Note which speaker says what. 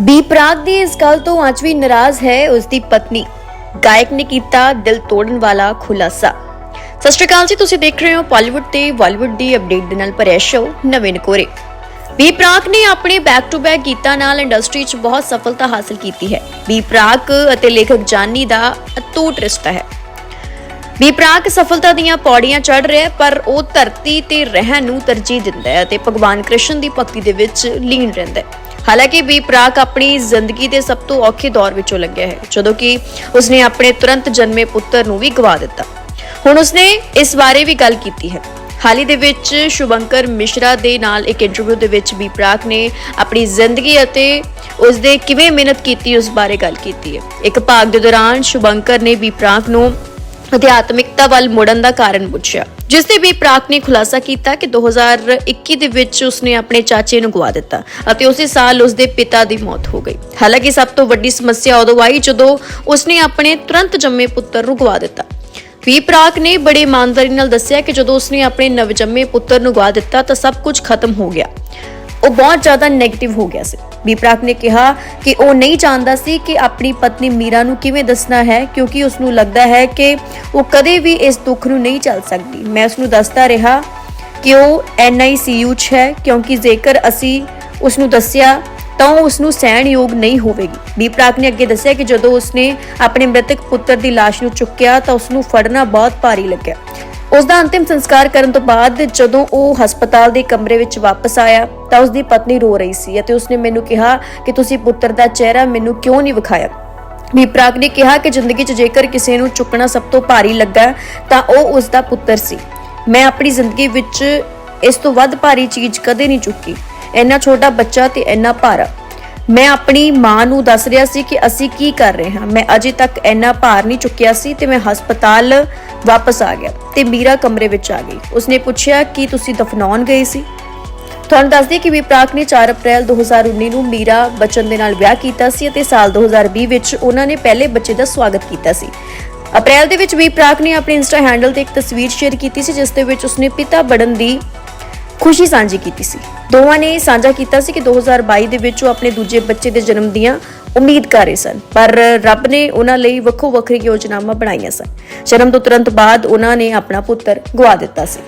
Speaker 1: B Prague ਦੀ ਇਸ ਗੱਲ ਤੋਂ ਅੱਜ ਵੀ ਨਾਰਾਜ਼ ਹੈ ਉਸ ਦੀ ਪਤਨੀ। ਗਾਇਕ ਨੇ ਕੀਤਾ ਦਿਲ ਤੋੜਨ ਵਾਲਾ ਖੁਲਾਸਾ। ਸਤਿ ਸ਼੍ਰੀ ਅਕਾਲ ਜੀ, ਤੁਸੀਂ ਦੇਖ ਰਹੇ ਹੋ ਪਾਲੀਵੁੱਡ ਤੇ ਬਾਲੀਵੁੱਡ ਦੀ ਅਪਡੇਟ ਦੇ ਨਾਲ ਭਰਿਆ ਸ਼ੋਅ ਨਵੇਂ ਨਕੋਰੇ। ਬੀ ਪ੍ਰਾਗ ਨੇ ਆਪਣੇ ਬੈਕ ਟੂ ਬੈਕ ਗੀਤਾਂ ਨਾਲ ਇੰਡਸਟਰੀ 'ਚ ਬਹੁਤ ਸਫਲਤਾ ਹਾਸਲ ਕੀਤੀ ਹੈ। ਬੀ ਪ੍ਰਾਗ ਅਤੇ ਲੇਖਕ ਜਾਨੀ ਦਾ ਅਟੁੱਟ ਰਿਸ਼ਤਾ ਹੈ। ਬੀ ਪ੍ਰਾਕ ਸਫਲਤਾ ਦੀਆਂ ਪੌੜੀਆਂ ਚੜ ਰਿਹਾ ਪਰ ਉਹ ਧਰਤੀ ਤੇ ਰਹਿਣ ਨੂੰ ਤਰਜੀਹ ਦਿੰਦਾ ਹੈ ਅਤੇ ਭਗਵਾਨ ਕ੍ਰਿਸ਼ਨ ਦੀ ਭਗਤੀ ਦੇ ਵਿੱਚ ਲੀਨ ਰਹਿੰਦਾ ਹੈ। ਹਾਲਾਂਕਿ ਵੀ ਪ੍ਰਾਕ ਆਪਣੀ ਜ਼ਿੰਦਗੀ ਦੇ ਸਭ ਤੋਂ ਔਖੇ ਦੌਰ ਵਿੱਚੋਂ ਲੰਘਿਆ ਹੈ, ਜਦੋਂ ਕਿ ਉਸਨੇ ਆਪਣੇ ਤੁਰੰਤ ਜਨਮੇ ਪੁੱਤਰ ਨੂੰ ਵੀ ਗਵਾ ਦਿੱਤਾ। ਹੁਣ ਉਸਨੇ ਇਸ ਬਾਰੇ ਵੀ ਗੱਲ ਕੀਤੀ ਹੈ। ਹਾਲ ਹੀ ਦੇ ਵਿੱਚ ਸ਼ੁਭੰਕਰ ਮਿਸ਼ਰਾ ਦੇ ਨਾਲ ਇੱਕ ਇੰਟਰਵਿਊ ਦੇ ਵਿੱਚ ਵੀ ਪ੍ਰਾਕ ਨੇ ਆਪਣੀ ਜ਼ਿੰਦਗੀ ਅਤੇ ਉਸ ਦੇ ਕਿਵੇਂ ਮਿਹਨਤ ਕੀਤੀ ਉਸ ਬਾਰੇ ਗੱਲ ਕੀਤੀ ਹੈ। ਇੱਕ ਭਾਗ ਦੇ ਦੌਰਾਨ ਸ਼ੁਭੰਕਰ ਨੇ ਵੀ ਪ੍ਰਾਕ ਨੂੰ ਅਧਿਆਤਮਿਕਤਾ ਵੱਲ ਮੁੜਨ ਦਾ ਕਾਰਨ ਪੁੱਛਿਆ। ਜਿਸ ਤੇ ਵੀ ਪ੍ਰਾਕ ਨੇ ਖੁਲਾਸਾ ਕੀਤਾ ਕਿ 2021 ਦੇ ਵਿੱਚ ਉਸਨੇ ਆਪਣੇ ਚਾਚੇ ਨੂੰ ਗਵਾ ਦਿੱਤਾ ਅਤੇ ਉਸੇ ਸਾਲ ਉਸਦੇ ਪਿਤਾ ਦੀ ਮੌਤ ਹੋ ਗਈ। ਹਾਲਾਂਕਿ ਸਭ ਤੋਂ ਵੱਡੀ ਸਮੱਸਿਆ ਉਦੋਂ ਆਈ ਜਦੋਂ ਉਸਨੇ ਆਪਣੇ ਤੁਰੰਤ ਜੰਮੇ ਪੁੱਤਰ ਨੂੰ ਗਵਾ ਦਿੱਤਾ। ਵੀ ਪ੍ਰਾਕ ਨੇ ਬੜੇ ਇਮਾਨਦਾਰੀ ਨਾਲ ਦੱਸਿਆ ਕਿ ਜਦੋਂ ਉਸਨੇ ਆਪਣੇ ਨਵਜੰਮੇ ਪੁੱਤਰ ਨੂੰ ਗਵਾ ਦਿੱਤਾ ਤਾਂ ਸਭ ਕੁਝ ਖਤਮ ਹੋ ਗਿਆ। ਉਹ ਬਹੁਤ ਜ਼ਿਆਦਾ 네ਗੇਟਿਵ ਹੋ ਗਿਆ ਸੀ। ਵੀ ਨੇ ਕਿਹਾ ਕਿ ਉਹ ਨਹੀਂ ਜਾਣਦਾ ਸੀ ਕਿ ਆਪਣੀ ਪਤਨੀ ਮੀਰਾ ਨੂੰ ਕਿਵੇਂ ਦੱਸਣਾ ਹੈ, ਕਿਉਂਕਿ ਉਸ ਨੂੰ ਲੱਗਦਾ ਹੈ ਕਿ ਉਹ ਕਦੇ ਵੀ ਇਸ ਦੁੱਖ ਨੂੰ ਨਹੀਂ ਚੱਲ ਸਕਦੀ। ਮੈਂ ਉਸ ਨੂੰ ਦੱਸਦਾ ਰਿਹਾ ਕਿ ਉਹ ਐਨਆਈਸੀਯੂ 'ਚ ਹੈ, ਕਿਉਂਕਿ ਜੇਕਰ ਅਸੀਂ ਉਸ ਨੂੰ ਦੱਸਿਆ ਤਾਂ ਉਹ ਉਸ ਨੂੰ ਸਹਿਣ ਯੋਗ ਨਹੀਂ ਹੋਵੇਗੀ। ਬੀਪਰਾਕ ਨੇ ਅੱਗੇ ਦੱਸਿਆ ਕਿ ਜਦੋਂ ਉਸਨੇ ਆਪਣੇ ਮ੍ਰਿਤਕ ਪੁੱਤਰ ਦੀ ਲਾਸ਼ ਨੂੰ ਚੁੱਕਿਆ ਤਾਂ ਉਸ ਨੂੰ ਫੜਨਾ ਬਹੁਤ ਭਾਰੀ ਲੱਗਿਆ। ਉਸ ਦਾ ਅੰਤਿਮ ਸੰਸਕਾਰ ਕਰਨ ਤੋਂ ਬਾਅਦ ਜਦੋਂ ਉਹ ਹਸਪਤਾਲ ਦੇ ਕਮਰੇ ਵਿੱਚ ਵਾਪਸ ਆਇਆ ਤਾਂ ਉਸ ਦੀ ਪਤਨੀ ਰੋ ਰਹੀ ਸੀ ਅਤੇ ਉਸਨੇ ਮੈਨੂੰ ਕਿਹਾ ਕਿ ਤੁਸੀਂ ਪੁੱਤਰ ਦਾ ਚਿਹਰਾ ਮੈਨੂੰ ਕਿਉਂ ਨਹੀਂ ਵਿਖਾਇਆ? ਵੀ ਨੇ ਕਿਹਾ ਕਿ ਜ਼ਿੰਦਗੀ 'ਚ ਜੇਕਰ ਕਿਸੇ ਨੂੰ ਚੁੱਕਣਾ ਸਭ ਤੋਂ ਭਾਰੀ ਲੱਗਾ ਤਾਂ ਉਹ ਉਸ ਦਾ ਪੁੱਤਰ ਸੀ। ਮੈਂ ਆਪਣੀ ਜ਼ਿੰਦਗੀ ਵਿੱਚ ਇਸ ਤੋਂ ਵੱਧ ਭਾਰੀ ਚੀਜ਼ ਕਦੇ ਨਹੀਂ ਚੁੱਕੀ। ਇੰਨਾ ਛੋਟਾ ਬੱਚਾ ਤੇ ਇੰਨਾ ਭਾਰਾ। ਮੈਂ ਆਪਣੀ ਮਾਂ ਨੂੰ ਦੱਸ ਰਿਹਾ ਸੀ ਕਿ ਅਸੀਂ ਕੀ ਕਰ ਰਹੇ ਹਾਂ। ਮੈਂ ਅਜੇ ਤੱਕ ਇੰਨਾ ਭਾਰ ਨਹੀਂ ਚੁੱਕਿਆ ਸੀ ਤੇ ਮੈਂ ਹਸਪਤਾਲ ਵਾਪਸ ਆ ਗਿਆ ਤੇ ਮੀਰਾ ਕਮਰੇ ਵਿੱਚ ਆ ਗਈ। ਉਸਨੇ ਪੁੱਛਿਆ, ਕਿ ਤੁਸੀਂ ਦਫਨਾਉਣ ਗਏ ਸੀ? ਤੁਹਾਨੂੰ ਦੱਸ ਦਈਏ ਕਿ ਵਿਪਰਾਕ ਨੇ 4 ਅਪ੍ਰੈਲ 2019 ਨੂੰ ਮੀਰਾ ਬਚਨ ਦੇ ਨਾਲ ਵਿਆਹ ਕੀਤਾ ਸੀ ਅਤੇ ਸਾਲ 2020 ਵਿੱਚ ਉਹਨਾਂ ਨੇ ਪਹਿਲੇ ਬੱਚੇ ਦਾ ਸਵਾਗਤ ਕੀਤਾ ਸੀ। ਅਪ੍ਰੈਲ ਦੇ ਵਿੱਚ ਵਿਪਰਾਕ ਨੇ ਆਪਣੇ ਇੰਸਟਾ ਹੈਂਡਲ ਤੇ ਇੱਕ ਤਸਵੀਰ ਸ਼ੇਅਰ ਕੀਤੀ ਸੀ, ਜਿਸ ਦੇ ਵਿੱਚ ਉਸਨੇ ਪਿਤਾ ਬਣਨ ਦੀ ਖੁਸ਼ੀ ਸਾਂਝੀ ਕੀਤੀ ਸੀ। ਦੋਵਾਂ ਨੇ ਸਾਂਝਾ ਕੀਤਾ ਸੀ ਕਿ 2022 ਦੇ ਵਿੱਚ ਉਹ ਆਪਣੇ ਦੂਜੇ ਬੱਚੇ ਦੇ ਜਨਮ ਦੀਆਂ ਉਮੀਦ ਕਰ ਰਹੇ ਸਨ, ਪਰ ਰੱਬ ਨੇ ਉਹਨਾਂ ਲਈ ਵੱਖੋ ਵੱਖਰੀ ਯੋਜਨਾਵਾਂ ਬਣਾਈਆਂ ਸਨ। ਜਨਮ ਤੋਂ ਤੁਰੰਤ ਬਾਅਦ ਉਹਨਾਂ ਨੇ ਆਪਣਾ ਪੁੱਤਰ ਗਵਾ ਦਿੱਤਾ ਸੀ।